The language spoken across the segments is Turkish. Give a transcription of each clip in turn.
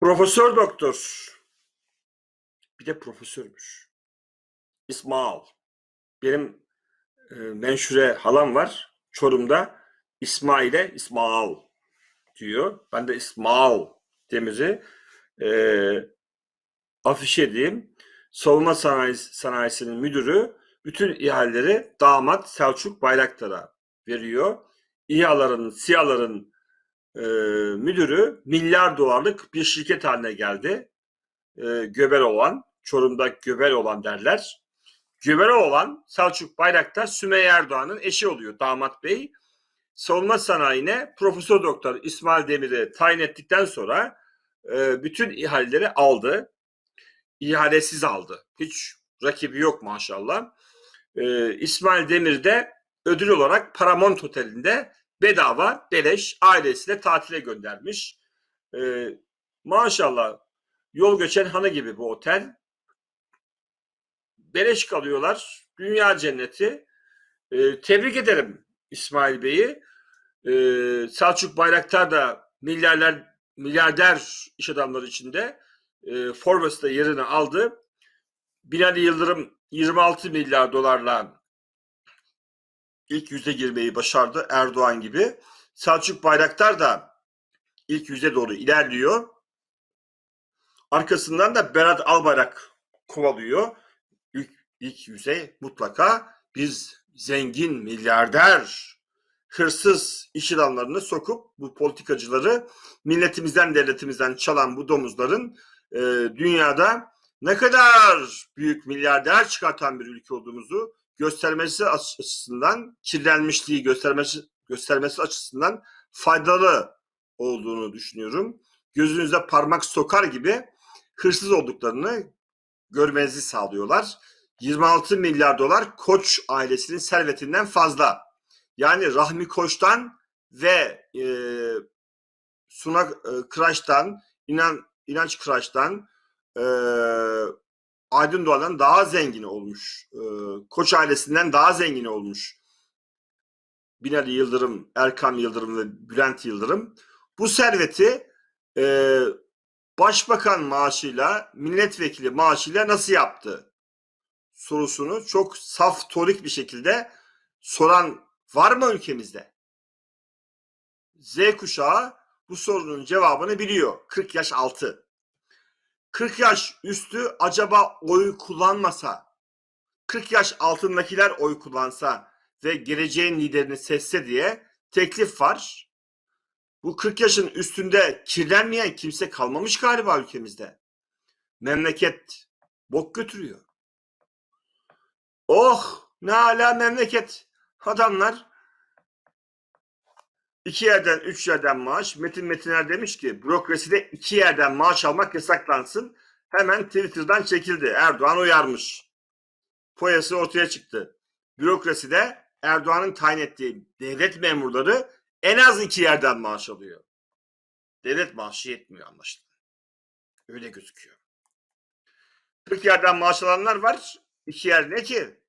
Profesör doktor. Bir de profesörmüş. İsmail. Benim e, menşure halam var. Çorum'da İsmail'e İsmail diyor. Ben de İsmail Demir'i e, afişe edeyim. Savunma sanayi, sanayisinin müdürü bütün ihaleleri damat Selçuk Bayraktar'a veriyor. İHA'ların, SİHA'ların e, müdürü milyar dolarlık bir şirket haline geldi. E, Göbel olan, Çorum'da Göbel olan derler. Göbel olan Selçuk Bayraktar Sümeyye Erdoğan'ın eşi oluyor damat bey. Savunma sanayine Profesör Doktor İsmail Demir'i tayin ettikten sonra e, bütün ihaleleri aldı. İhalesiz aldı. Hiç rakibi yok maşallah. E, İsmail Demir de ödül olarak Paramount Oteli'nde bedava beleş ailesiyle tatile göndermiş. Ee, maşallah yol geçen hanı gibi bu otel. Beleş kalıyorlar. Dünya cenneti. Ee, tebrik ederim İsmail Bey'i. Ee, Selçuk Bayraktar da milyarder milyarder iş adamları içinde e, Forbes'ta yerini aldı. Binali Yıldırım 26 milyar dolarla ilk yüze girmeyi başardı Erdoğan gibi. Selçuk Bayraktar da ilk yüze doğru ilerliyor. Arkasından da Berat Albayrak kovalıyor. İlk, ilk yüze mutlaka biz zengin, milyarder, hırsız iş adamlarını sokup bu politikacıları milletimizden, devletimizden çalan bu domuzların e, dünyada ne kadar büyük milyarder çıkartan bir ülke olduğumuzu göstermesi açısından kirlenmişliği göstermesi göstermesi açısından faydalı olduğunu düşünüyorum. Gözünüze parmak sokar gibi hırsız olduklarını görmenizi sağlıyorlar. 26 milyar dolar Koç ailesinin servetinden fazla. Yani Rahmi Koç'tan ve e, Suna e, Kıraç'tan, İnan, İnanç Kıraç'tan, e, Aydın Doğan'dan daha zengin olmuş. E, Koç ailesinden daha zengin olmuş. Binali Yıldırım, Erkam Yıldırım ve Bülent Yıldırım. Bu serveti e, başbakan maaşıyla, milletvekili maaşıyla nasıl yaptı? Sorusunu çok saf, torik bir şekilde soran var mı ülkemizde? Z kuşağı bu sorunun cevabını biliyor. 40 yaş altı. 40 yaş üstü acaba oy kullanmasa, 40 yaş altındakiler oy kullansa ve geleceğin liderini seçse diye teklif var. Bu 40 yaşın üstünde kirlenmeyen kimse kalmamış galiba ülkemizde. Memleket bok götürüyor. Oh ne ala memleket. Adamlar iki yerden üç yerden maaş. Metin Metiner demiş ki bürokraside iki yerden maaş almak yasaklansın. Hemen Twitter'dan çekildi. Erdoğan uyarmış. Foyası ortaya çıktı. Bürokraside Erdoğan'ın tayin ettiği devlet memurları en az iki yerden maaş alıyor. Devlet maaşı yetmiyor anlaşılan. Öyle gözüküyor. 40 yerden maaş alanlar var. İki yer ne ki?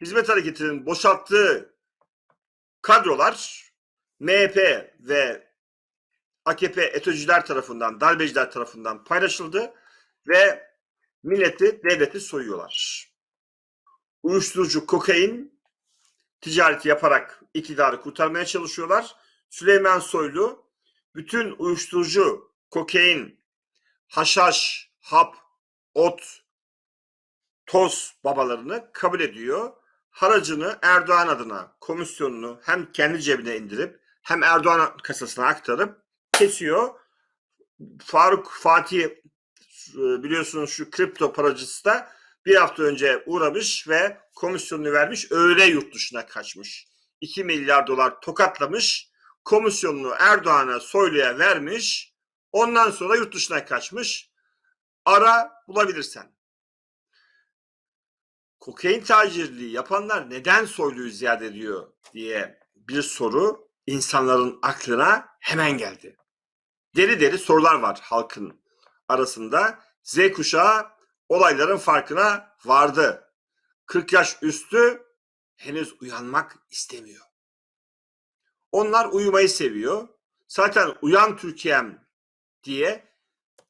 Hizmet hareketinin boşalttığı kadrolar MHP ve AKP ETÖ'cüler tarafından, darbeciler tarafından paylaşıldı ve milleti, devleti soyuyorlar. Uyuşturucu, kokain ticareti yaparak iktidarı kurtarmaya çalışıyorlar. Süleyman Soylu bütün uyuşturucu, kokain, haşhaş, hap, ot, toz babalarını kabul ediyor haracını Erdoğan adına komisyonunu hem kendi cebine indirip hem Erdoğan kasasına aktarıp kesiyor. Faruk Fatih e, biliyorsunuz şu kripto paracısı da bir hafta önce uğramış ve komisyonunu vermiş öyle yurt dışına kaçmış. 2 milyar dolar tokatlamış komisyonunu Erdoğan'a Soylu'ya vermiş ondan sonra yurt dışına kaçmış. Ara bulabilirsen kokain tacirliği yapanlar neden soyluyu ziyade ediyor diye bir soru insanların aklına hemen geldi. Deri deri sorular var halkın arasında. Z kuşağı olayların farkına vardı. 40 yaş üstü henüz uyanmak istemiyor. Onlar uyumayı seviyor. Zaten uyan Türkiye'm diye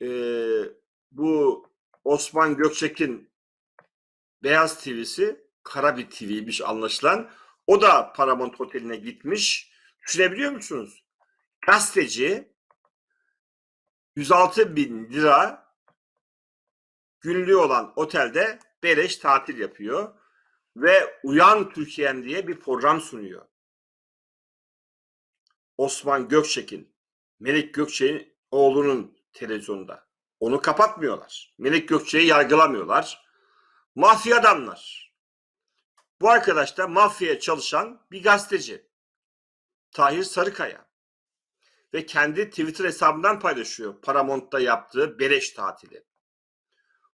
e, bu Osman Gökçek'in Beyaz TV'si kara bir TV'ymiş anlaşılan. O da Paramount Oteli'ne gitmiş. Düşünebiliyor musunuz? Gazeteci 106 bin lira günlüğü olan otelde beleş tatil yapıyor ve Uyan Türkiye'm diye bir program sunuyor. Osman Gökçek'in, Melik Gökçek'in oğlunun televizyonunda. Onu kapatmıyorlar. Melik Gökçek'i yargılamıyorlar. Mafya adamlar. Bu arkadaş da mafyaya çalışan bir gazeteci. Tahir Sarıkaya. Ve kendi Twitter hesabından paylaşıyor Paramount'ta yaptığı beleş tatili.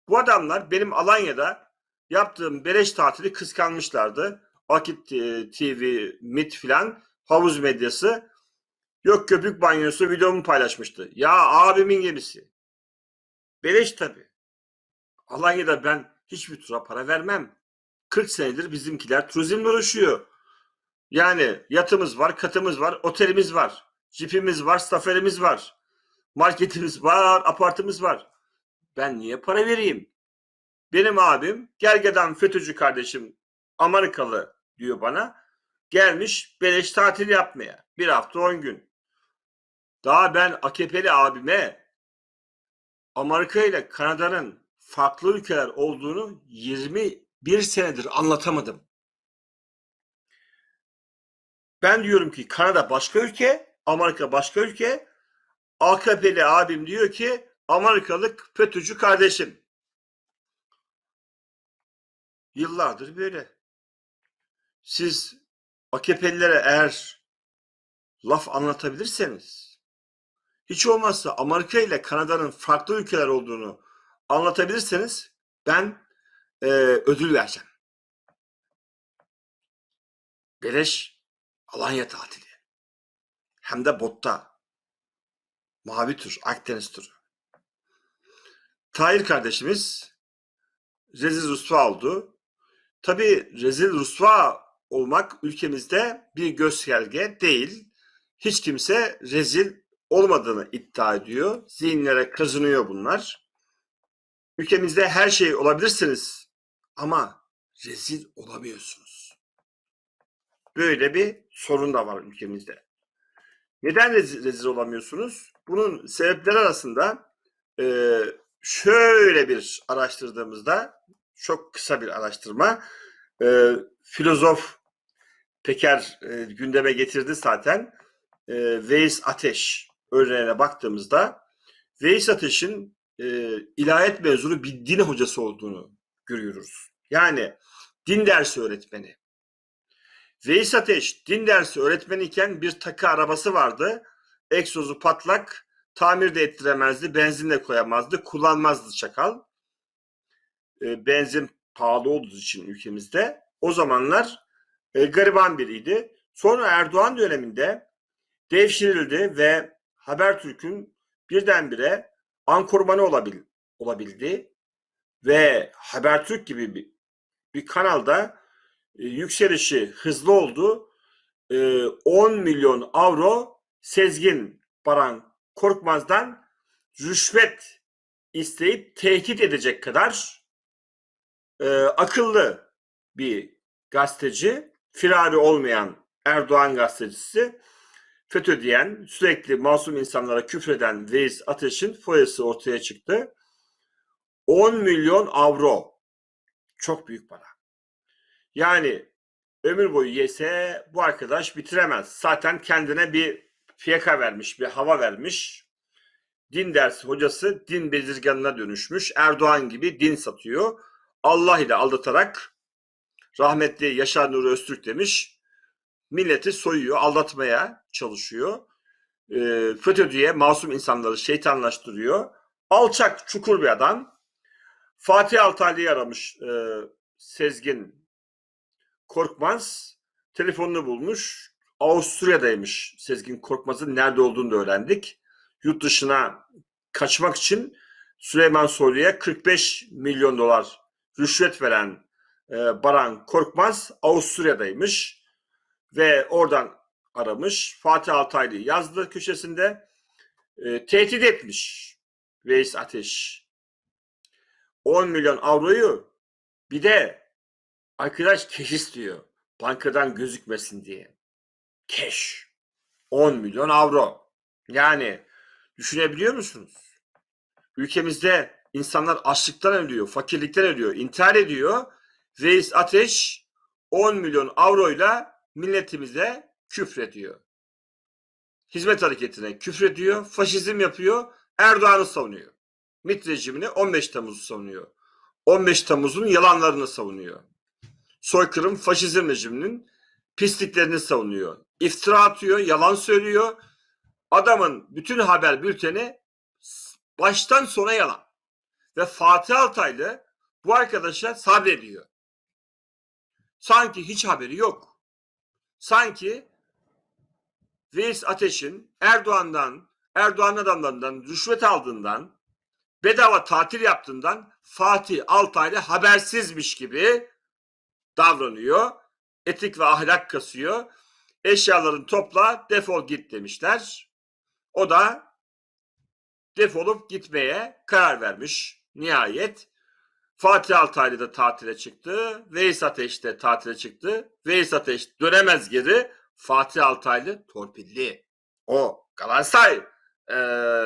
Bu adamlar benim Alanya'da yaptığım beleş tatili kıskanmışlardı. Akit e, TV, MIT filan havuz medyası yok köpük banyosu videomu paylaşmıştı. Ya abimin gemisi. Beleş tabii. Alanya'da ben hiçbir tura para vermem. 40 senedir bizimkiler turizmle uğraşıyor. Yani yatımız var, katımız var, otelimiz var, jipimiz var, staferimiz var, marketimiz var, apartımız var. Ben niye para vereyim? Benim abim gergedan FETÖ'cü kardeşim Amerikalı diyor bana. Gelmiş beleş tatil yapmaya. Bir hafta on gün. Daha ben AKP'li abime Amerika ile Kanada'nın farklı ülkeler olduğunu 21 senedir anlatamadım. Ben diyorum ki Kanada başka ülke, Amerika başka ülke. AKP'li abim diyor ki Amerikalı FETÖ'cü kardeşim. Yıllardır böyle. Siz AKP'lilere eğer laf anlatabilirseniz hiç olmazsa Amerika ile Kanada'nın farklı ülkeler olduğunu anlatabilirseniz ben e, ödül vereceğim. Beleş Alanya tatili. Hem de botta. Mavi tur, Akdeniz turu. Tahir kardeşimiz rezil rüsva oldu. Tabii rezil rüsva olmak ülkemizde bir gösterge değil. Hiç kimse rezil olmadığını iddia ediyor. Zihinlere kazınıyor bunlar. Ülkemizde her şey olabilirsiniz ama rezil olamıyorsunuz. Böyle bir sorun da var ülkemizde. Neden rezil, rezil olamıyorsunuz? Bunun sebepleri arasında e, şöyle bir araştırdığımızda çok kısa bir araştırma e, filozof Peker e, gündeme getirdi zaten e, Veys Ateş örneğine baktığımızda Veys Ateş'in e, ilahiyat mezunu bir din hocası olduğunu görüyoruz. Yani din dersi öğretmeni. Veys Ateş din dersi öğretmeniyken bir takı arabası vardı. Egzozu patlak, tamir de ettiremezdi, benzin de koyamazdı, kullanmazdı çakal. E, benzin pahalı olduğu için ülkemizde. O zamanlar e, gariban biriydi. Sonra Erdoğan döneminde devşirildi ve Habertürk'ün birdenbire ankormanı olabil, olabildi ve Habertürk gibi bir, bir kanalda e, yükselişi hızlı oldu. E, 10 milyon avro Sezgin Baran Korkmaz'dan rüşvet isteyip tehdit edecek kadar e, akıllı bir gazeteci, firari olmayan Erdoğan gazetecisi, FETÖ diyen, sürekli masum insanlara küfreden Veys Ateş'in foyası ortaya çıktı. 10 milyon avro. Çok büyük para. Yani ömür boyu yese bu arkadaş bitiremez. Zaten kendine bir fiyaka vermiş, bir hava vermiş. Din dersi hocası din bezirganına dönüşmüş. Erdoğan gibi din satıyor. Allah ile aldatarak rahmetli Yaşar Nuri Öztürk demiş milleti soyuyor, aldatmaya çalışıyor. E, FETÖ diye masum insanları şeytanlaştırıyor. Alçak, çukur bir adam. Fatih Altaylı'yı aramış e, Sezgin Korkmaz. Telefonunu bulmuş. Avusturya'daymış Sezgin Korkmaz'ın nerede olduğunu da öğrendik. Yurt dışına kaçmak için Süleyman Soylu'ya 45 milyon dolar rüşvet veren e, Baran Korkmaz Avusturya'daymış ve oradan aramış. Fatih Altaylı yazdı köşesinde e, tehdit etmiş Reis Ateş. 10 milyon avroyu bir de arkadaş keş istiyor. Bankadan gözükmesin diye. Keş. 10 milyon avro. Yani düşünebiliyor musunuz? Ülkemizde insanlar açlıktan ölüyor, fakirlikten ölüyor, intihar ediyor. Reis Ateş 10 milyon avroyla milletimize küfrediyor. Hizmet hareketine küfrediyor, faşizm yapıyor, Erdoğan'ı savunuyor. MİT rejimini 15 Temmuz'u savunuyor. 15 Temmuz'un yalanlarını savunuyor. Soykırım faşizm rejiminin pisliklerini savunuyor. İftira atıyor, yalan söylüyor. Adamın bütün haber bülteni baştan sona yalan. Ve Fatih Altaylı bu arkadaşa sabrediyor. Sanki hiç haberi yok. Sanki Reis Ateş'in Erdoğan'dan, Erdoğan adamlarından rüşvet aldığından, bedava tatil yaptığından Fatih Altaylı habersizmiş gibi davranıyor. Etik ve ahlak kasıyor. Eşyalarını topla, defol git demişler. O da defolup gitmeye karar vermiş. Nihayet Fatih Altaylı da tatile çıktı. Veys Ateş de tatile çıktı. Veys Ateş dönemez geri. Fatih Altaylı torpilli. O Galatasaray e,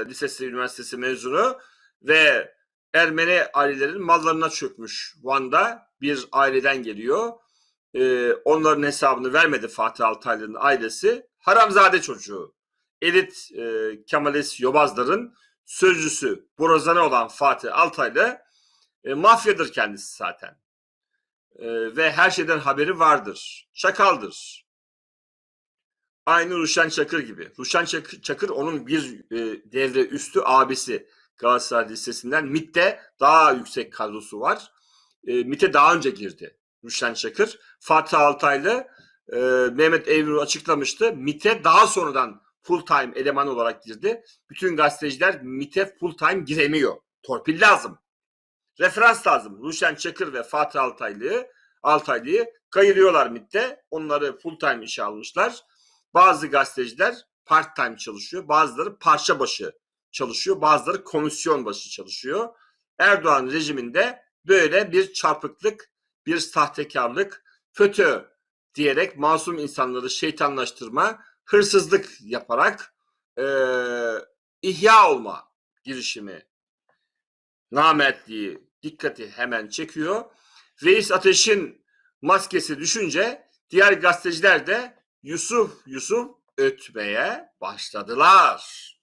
Lisesi Üniversitesi mezunu ve Ermeni ailelerin mallarına çökmüş Van'da bir aileden geliyor. E, onların hesabını vermedi Fatih Altaylı'nın ailesi. Haramzade çocuğu. Elit e, Kemalist Yobazların sözcüsü, borazanı olan Fatih Altaylı e, mafyadır kendisi zaten. E, ve her şeyden haberi vardır. Çakaldır. Aynı Ruşen Çakır gibi. Ruşen Çakır, Çakır onun bir e, devre üstü abisi Galatasaray Lisesi'nden. MIT'te daha yüksek kadrosu var. E, MIT'e daha önce girdi Ruşen Çakır. Fatih Altaylı e, Mehmet Evrur açıklamıştı. MIT'e daha sonradan full time eleman olarak girdi. Bütün gazeteciler MIT'e full time giremiyor. Torpil lazım. Referans lazım. Ruşen Çakır ve Fatih Altaylı'yı Altaylı'yı kayırıyorlar MIT'te. Onları full time işe almışlar. Bazı gazeteciler part time çalışıyor. Bazıları parça başı çalışıyor. Bazıları komisyon başı çalışıyor. Erdoğan rejiminde böyle bir çarpıklık, bir sahtekarlık, FETÖ diyerek masum insanları şeytanlaştırma, hırsızlık yaparak e, ihya olma girişimi namertliği dikkati hemen çekiyor. Reis Ateş'in maskesi düşünce diğer gazeteciler de Yusuf Yusuf ötmeye başladılar.